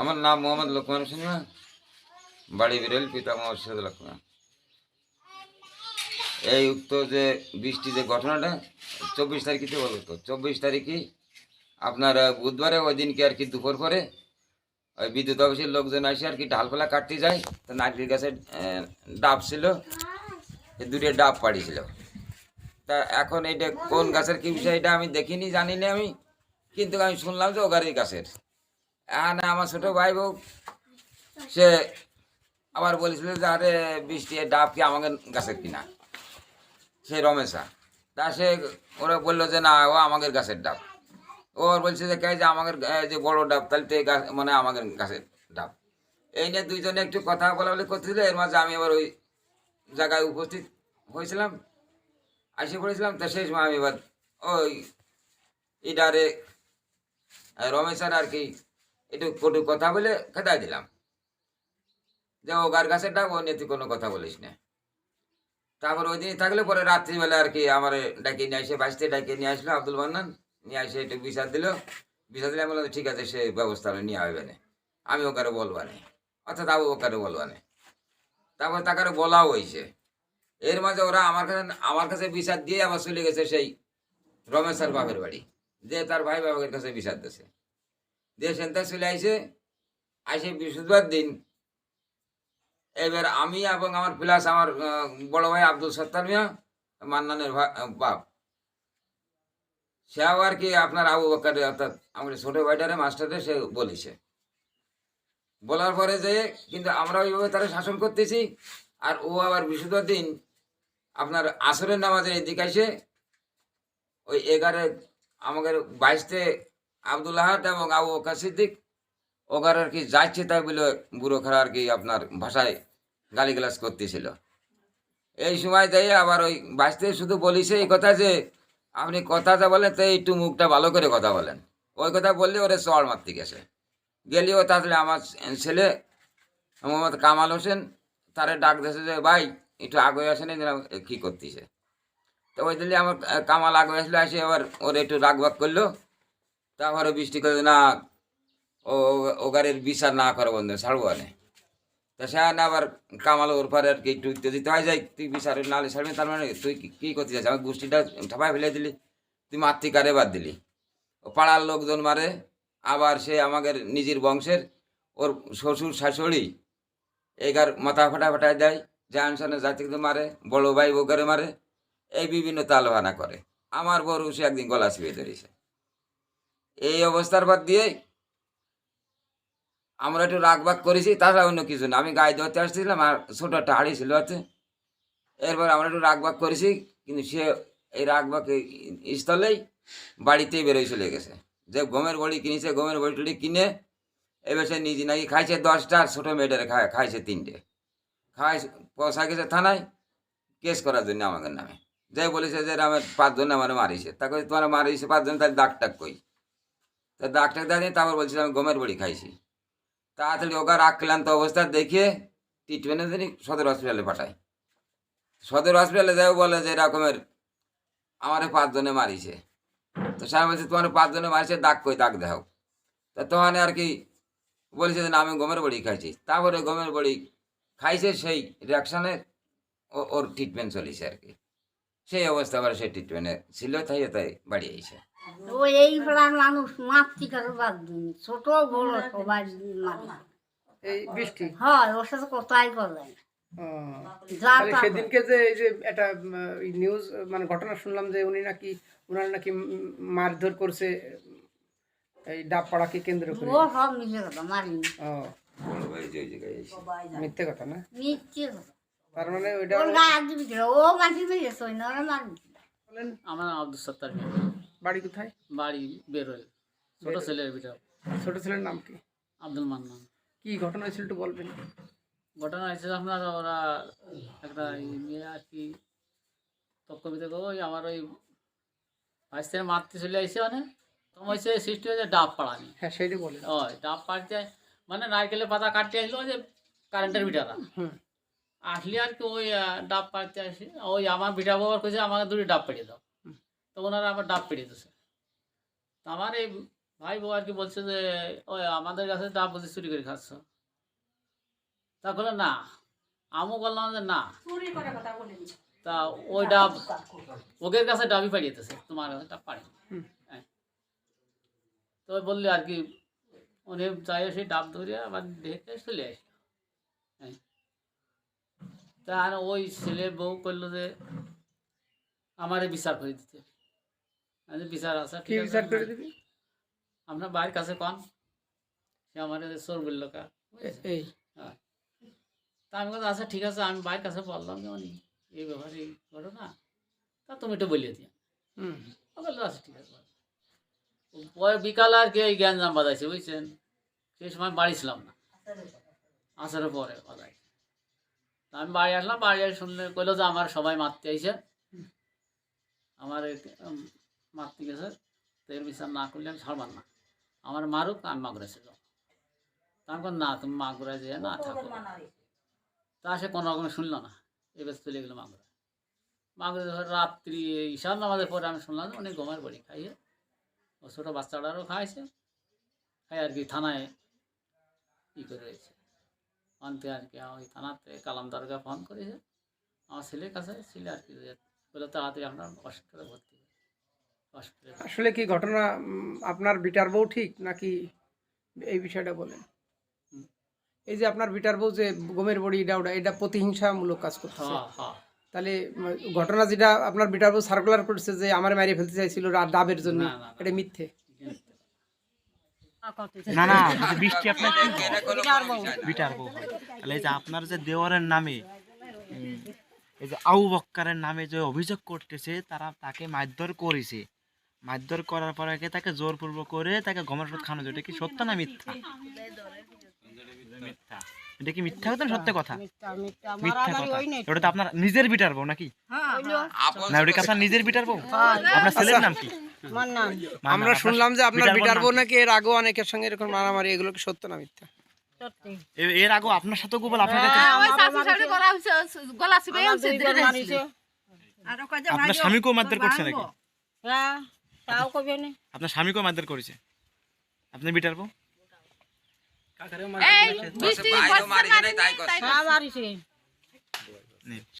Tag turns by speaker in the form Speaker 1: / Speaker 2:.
Speaker 1: আমার নাম মোহাম্মদ লোকমান সিনহা, বাড়ি বিরেল, পিতা মোহাম্মদ লক্ষ্মণ এই উক্ত যে বৃষ্টি যে ঘটনাটা, চব্বিশ তারিখে বলো তো, চব্বিশ তারিখে আপনার বুধবারে ওই দিনকে আর কি দুপুর পরে ওই বিদ্যুৎ অফিসের লোকজন আসে আর কি ঢালপালা কাটতে যায়, তো নারকেল গাছের ডাব ছিল দুটো ডাব পাড়িয়েছিল। তা এখন এইটা কোন গাছের কি বিষয়, এটা আমি দেখিনি জানি না আমি, কিন্তু আমি শুনলাম যে ওগারির গাছের। এখানে আমার ছোট ভাই বউ, সে আবার বলেছিল যে, আরে, বৃষ্টি ডাব কি আমাকে গাছের কিনা? সে রমেশা। তা সে ওরা বলল যে, না, ও আমাদের গাছের ডাব। ও বলছে যে, কে যে আমাদের যে বড় ডাব, তাহলে তো মানে আমাদের গাছের ডাব। এই নিয়ে দুইজনে একটু কথা বলা বলি করতেছিল। এর মাঝে আমি আবার ওই জায়গায় উপস্থিত হয়েছিলাম, আসে পড়েছিলাম। তা সেই সময় আমি এবার ওই ইডারে রমেশের আর কি একটু কটু কথা বলে খেদাই দিলাম। যে ও গার গাছের ডাক ও নিয়ে তুই কোনো কথা বলিস না। তারপর ওই দিনই থাকলে পরে রাত্রিবেলা আর কি আমার ডাকিয়ে নিয়ে আসে বাঁচতে ডাকিয়ে নিয়ে আসলো আব্দুল মান্নান। নিয়ে আসে একটু বিষাদ দিল। বিষাদ দিলে আমি বললাম, ঠিক আছে, সে ব্যবস্থা আমি নিয়ে আসবে না। আমি ওকারে বলবা নেই অর্থাৎ আবু ওকারে বলবা নেই তারপর তাকে বলাও হয়েছে। এর মাঝে ওরা আমার কাছে আমার কাছে বিষাদ দিয়ে আবার চলে গেছে সেই রমেশের বাপের বাড়ি। যে তার ভাই বাবার কাছে বিষাদ দিয়েছে। দিয়ে সেন্টার চলে আইসে আইসে বৃহস্পতিবার দিন। এবার আমি এবং আমার প্লাস আমার বড় ভাই আব্দুল সত্তার মিয়া, মান্নানের বাপ। সে আবার কি আপনার আবু বাক্কারে, অর্থাৎ আমার ছোট ভাইটারে মাস্টারে সে বলেছে। বলার পরে যে, কিন্তু আমরা ওইভাবে তারা শাসন করতেছি, আর ও আবার বৃহস্পতিবার দিন আপনার আসরের নামাজের এদিকে এসে ওই এগারো আমাদের বাইশতে আব্দুল আহাদ এবং আবু বকর সিদ্দিক। ওগার আর কি যাচ্ছে তাই বলে বুড়ো খারা আর কি আপনার ভাষায় গালিগালাজ করতেছিল। এই সময় যাই আবার ওই বাইশতে শুধু বলিছে এই কথা যে, আপনি কথা যা বলেন তো একটু মুখটা ভালো করে কথা বলেন। ওই কথা বললে ওরে চড় মারতে গেছে। গেলেও তাহলে আমার ছেলে মোহাম্মদ কামাল হোসেন তারে ডাক দিয়েছে যে, ভাই, একটু আগে আসেনি কী করতেছে? তো ওই দিলে আমার কামাল আগে আসলে আসে এবার ওর একটু রাগ বাগ করল। তারপরে বৃষ্টি করে না। ও, ও- ও বিচার না করে বন্ধু, ছাড়বো না তা সে না আবার কামাল ওর পরে আর কি একটু দিতে হয়, যাই, তুই বিচারের নালে ছাড়বি, তার মানে তুই কি- করতে চাস আমার গোষ্ঠীটা ঠাপায় ফেলে দিলি, তুই মাতৃকারে বাদ দিলি। ও পাড়ার লোকজন মারে, আবার সে আমাদের নিজের বংশের, ওর শ্বশুর শাশুড়ি, এগার মাথা ফাটা ফাটায় দেয় জাহানসানে জাতিকে মারে, বড় ভাই বোকারে মারে, এই বিভিন্ন তালবানা করে। আমার বড় সে একদিন গলা চিপে ধরেছে। এই অবস্থার বাদ দিয়ে আমরা একটু রাগ বাগ করেছি, তাছাড়া অন্য কিছু না। আমি গায়ে ধরতে আসছিলাম আর ছোটো একটা হাড়ি ছিল হাতে এরপর আমরা একটু রাগ বাগ করেছি, কিন্তু সে এই রাগ বাগ স্থলেই বাড়িতেই বেরোয় চলে গেছে। যে গমের বড়ি কিনেছে, গমের বড়ি কিনে এবার সে নিজে নাকি খাইছে দশটা, ছোটো মেয়েটারে খায়, খাইছে তিনটে। খাই পয়সা গেছে থানায় কেস করার জন্য আমাদের নামে। যাই বলেছে যে আমার পাঁচজন আমার মারিছে। তাকে তোমার মারিছে পাঁচজন তার ডাক টাক কই? তা ডাক্তার দিয়ে তারপর বলছে আমি গমের বড়ি খাইছি। তাড়াতাড়ি ওকার আক্রান্ত অবস্থা দেখিয়ে ট্রিটমেন্টের জন্য সদর হসপিটালে পাঠাই সদর হসপিটালে যাই বলে যে এরকমের আমার পাঁচজনে মারিছে। তো স্যার বলছে, তোমার পাঁচজনে মারিছে, দাগ কই, দাগ দেখাও। তা তখন আর কি বলেছে যে, না, আমি গমের বড়ি খাইছি। তারপরে গমের বড়ি খাইছে, সেই রিয়াকশানে ওর ট্রিটমেন্ট চলেছে আর কি। সেই অবস্থা আবার সেই ট্রিটমেন্টে ছিল তাই তাই বাড়ি আইছে
Speaker 2: ও এই মানুষ মাতৃকার বাদ দিন ছোট বড় সবাই মানে
Speaker 3: এই বৃষ্টি?
Speaker 2: হয় ওর সাথে
Speaker 3: সেদিনকে যে এই যে একটা নিউজ মানে ঘটনা শুনলাম যে উনি নাকি উনার নাকি মারধর করছে এই ডাব পাড়াকে কেন্দ্র করে।
Speaker 2: ও সব মিশে কথা মারিনি।
Speaker 3: ও। মিথ্যে কথা না?
Speaker 2: মিথ্যে কথা।
Speaker 3: তার মানে ওইটা
Speaker 2: ওর গায়ে হাত দিবি ও মাটি মেরে সই না ওরা মারবি
Speaker 3: বলেন।
Speaker 4: আমার নাম আব্দুল সত্তার মিয়া।
Speaker 3: বাড়ি কোথায়?
Speaker 4: বাড়ি বেরোয় ছোট ছেলের ভিতর
Speaker 3: ছোট ছেলের নাম কি?
Speaker 4: আব্দুল মান্নান।
Speaker 3: কি ঘটনা হয়েছিল একটু বলবেন?
Speaker 4: ঘটনা হয়েছে আপনার ওরা একটা মেয়ে আর কি তক্ক ভিতরে ওই আমার ওই ভাইস থেকে মারতে চলে আসছে মানে। তখন হয়েছে সৃষ্টি হয়েছে ডাব পাড়ানি।
Speaker 3: হ্যাঁ সেইটা বলেন।
Speaker 4: ওই ডাব পাড়তে মানে নারকেলের পাতা কাটতে আসলো ওই যে কারেন্টের বিটারা
Speaker 3: হুম।
Speaker 4: আসলে আর কি ওই ডাব পাড়তে আসে। ওই আমার বিটা বাবার কাছে আমাকে দুটি ডাব পেড়ে দাও। তো ওনারা আমার ডাব পেড়ে দিচ্ছে তো আমার এই ভাই বউ আর কি বলছে যে ওই আমাদের কাছে ডাব বুঝি চুরি করে খাচ্ছ। তা বলে না। আমও বললাম যে না। তা ওই ডাব ওদের কাছে ডাবই পাঠিয়েতেছে তোমার কাছে ডাব পাড়ি
Speaker 3: হুম।
Speaker 4: তো ওই বললে আর কি উনি যাই সেই ডাব ধরে আবার দেখে চলে আসলো হ্যাঁ। তা আর ওই ছেলে বউ করল যে আমারে বিচার করে দিতে। হবে। আমি বলছি, বিচার আছে
Speaker 3: কি
Speaker 4: ঠিক আছে
Speaker 3: বিচার করে দিবি?
Speaker 4: আপনার বাড়ির কাছে কন। সে আমার চোর বলল কা।
Speaker 3: এ- এই।
Speaker 4: হ্যাঁ। তা আমি কথা আচ্ছা ঠিক আছে আমি বাড়ির কাছে বললাম যে উনি এই ব্যাপারে এই ঘটনা তা তুমি একটু বলিয়ে দিও।
Speaker 3: হুম।
Speaker 4: ও বলল আচ্ছা ঠিক আছে বলো। ও পরে বিকাল আর কি এই জ্ঞানজাম বাজাইছে বুঝছেন? সেই সময় বাড়ি ছিলাম না। আসার পরে বাজাই তা আমি বাড়ি আসলাম বাড়ি এসে শুনলে কইলো যে আমার সবাই মারতে আইছে আমার মারতে গেছে তো এর বিচার না করলে আমি ছাড়বার না। আমার মারুক আমি মাগুরা ছিল তারপর না তুমি মাগুরা যেয়ে না থাকো। তা সে কোনো রকম শুনলো না। এবার চলে গেলো মাগুরা মাগুরা ধর রাত্রি ঈশান নামাজের পরে আমি শুনলাম যে অনেক গমের বাড়ি খাইয়ে ও ছোটো বাচ্চাটারও খাইছে খাই আর কি থানায় ই করে রয়েছে আনতে আর কি ওই থানাতে কালাম দরগা ফোন করেছে। আমার ছেলের কাছে ছিল আর কি বলে তাড়াতাড়ি আপনার হসপিটালে ভর্তি
Speaker 3: আসলে কি ঘটনা আপনার বিটার বউ ঠিক নাকি এই বিষয়টা বলেন? এই যে আপনার বিটার বউ যে গমের বড়ি এটা ওটা এটা প্রতিহিংসামূলক কাজ করতেছে।
Speaker 4: হ্যাঁ হ্যাঁ।
Speaker 3: তাহলে ঘটনা যেটা আপনার বিটার বউ সার্কুলার করছে যে আমার মারিয়ে ফেলতে চাইছিল ডাবের জন্য। এটা মিথ্যে?
Speaker 5: না না বৃষ্টি আপনার। বিটার বউ। তাহলে এই যে আপনার যে দেওয়ারের নামে এই যে আউ বক্কারের নামে যে অভিযোগ করতেছে তারা তাকে মারধর করেছে। মারধর করার পরে তাকে জোরপূর্বক করে তাকে গমের ওষুধ যায়। এটা কি সত্য না মিথ্যা? মিথ্যা। এটা কি মিথ্যা কথা সত্য কথা? মিথ্যা কথা। ওটা তো আপনার নিজের বিটার বউ নাকি? না ওটা কি আপনার নিজের বিটার বউ? আপনার ছেলের নাম কি?
Speaker 3: আমরা শুনলাম যে আপনার
Speaker 5: বিটার
Speaker 3: বউ
Speaker 5: কি?
Speaker 3: নাকি এর আগেও অনেকের সঙ্গে এরকম মারামারি এগুলো কি সত্য না মিথ্যা?
Speaker 5: এর আগে আপনার সাথে গোবল আপনার কাছে আপনার স্বামীকেও মারধর করছে নাকি আপনার স্বামীকেও মারধর করেছে। আপনার বিটার বউ
Speaker 1: তাই